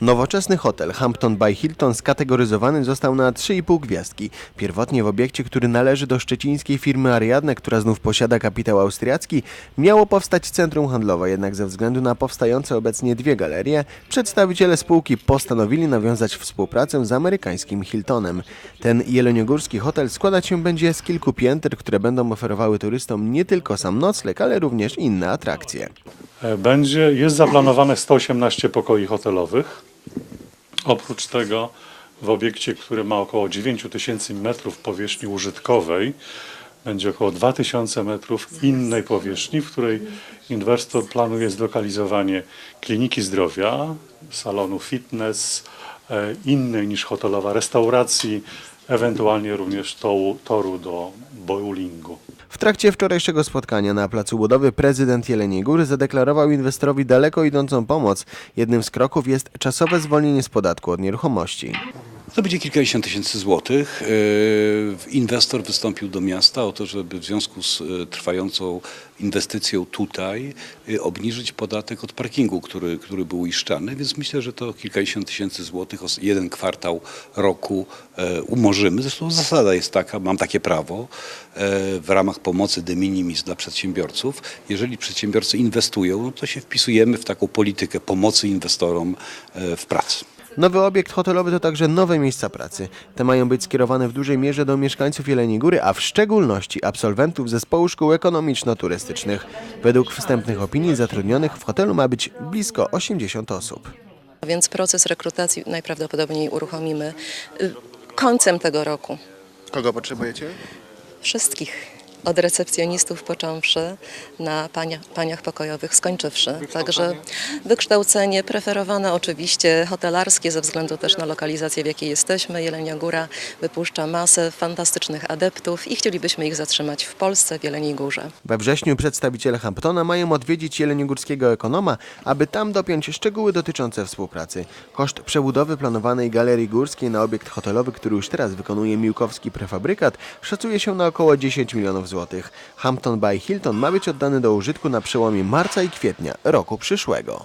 Nowoczesny hotel Hampton by Hilton skategoryzowany został na 3,5 gwiazdki. Pierwotnie w obiekcie, który należy do szczecińskiej firmy Ariadne, która znów posiada kapitał austriacki, miało powstać centrum handlowe, jednak ze względu na powstające obecnie dwie galerie, przedstawiciele spółki postanowili nawiązać współpracę z amerykańskim Hiltonem. Ten jeleniogórski hotel składać się będzie z kilku pięter, które będą oferowały turystom nie tylko sam nocleg, ale również inne atrakcje. E, Będzie, jest zaplanowane 118 pokoi hotelowych. Oprócz tego w obiekcie, który ma około 9 tysięcy metrów powierzchni użytkowej, będzie około 2000 metrów innej powierzchni, w której inwestor planuje zlokalizowanie kliniki zdrowia, salonu fitness, e, innej niż hotelowa restauracji, ewentualnie również toru, toru do bowlingu. W trakcie wczorajszego spotkania na placu budowy prezydent Jeleniej Góry zadeklarował inwestorowi daleko idącą pomoc. Jednym z kroków jest czasowe zwolnienie z podatku od nieruchomości. To będzie kilkadziesiąt tysięcy złotych. Yy, Inwestor wystąpił do miasta o to, żeby w związku z y, trwającą inwestycją tutaj y, obniżyć podatek od parkingu, który, który był uiszczany, więc myślę, że to kilkadziesiąt tysięcy złotych, jeden kwartał roku e, umorzymy. Zresztą zasada jest taka, mam takie prawo e, w ramach pomocy de minimis dla przedsiębiorców. Jeżeli przedsiębiorcy inwestują, no to się wpisujemy w taką politykę pomocy inwestorom e, w pracy. Nowy obiekt hotelowy to także nowe miejsca pracy. Te mają być skierowane w dużej mierze do mieszkańców Jeleniej Góry, a w szczególności absolwentów zespołu szkół ekonomiczno-turystycznych. Według wstępnych opinii zatrudnionych w hotelu ma być blisko 80 osób. Więc proces rekrutacji najprawdopodobniej uruchomimy y, końcem tego roku. Kogo potrzebujecie? Wszystkich. Od recepcjonistów począwszy, na pania, paniach pokojowych skończywszy. Także wykształcenie preferowane oczywiście hotelarskie ze względu też na lokalizację, w jakiej jesteśmy. Jelenia Góra wypuszcza masę fantastycznych adeptów i chcielibyśmy ich zatrzymać w Polsce, w Jeleniej Górze. We wrześniu przedstawiciele Hamptona mają odwiedzić jeleniogórskiego ekonoma, aby tam dopiąć szczegóły dotyczące współpracy. Koszt przebudowy planowanej galerii górskiej na obiekt hotelowy, który już teraz wykonuje Miłkowski prefabrykat, szacuje się na około 10 milionów złotych. Hampton by Hilton ma być oddany do użytku na przełomie marca i kwietnia roku przyszłego.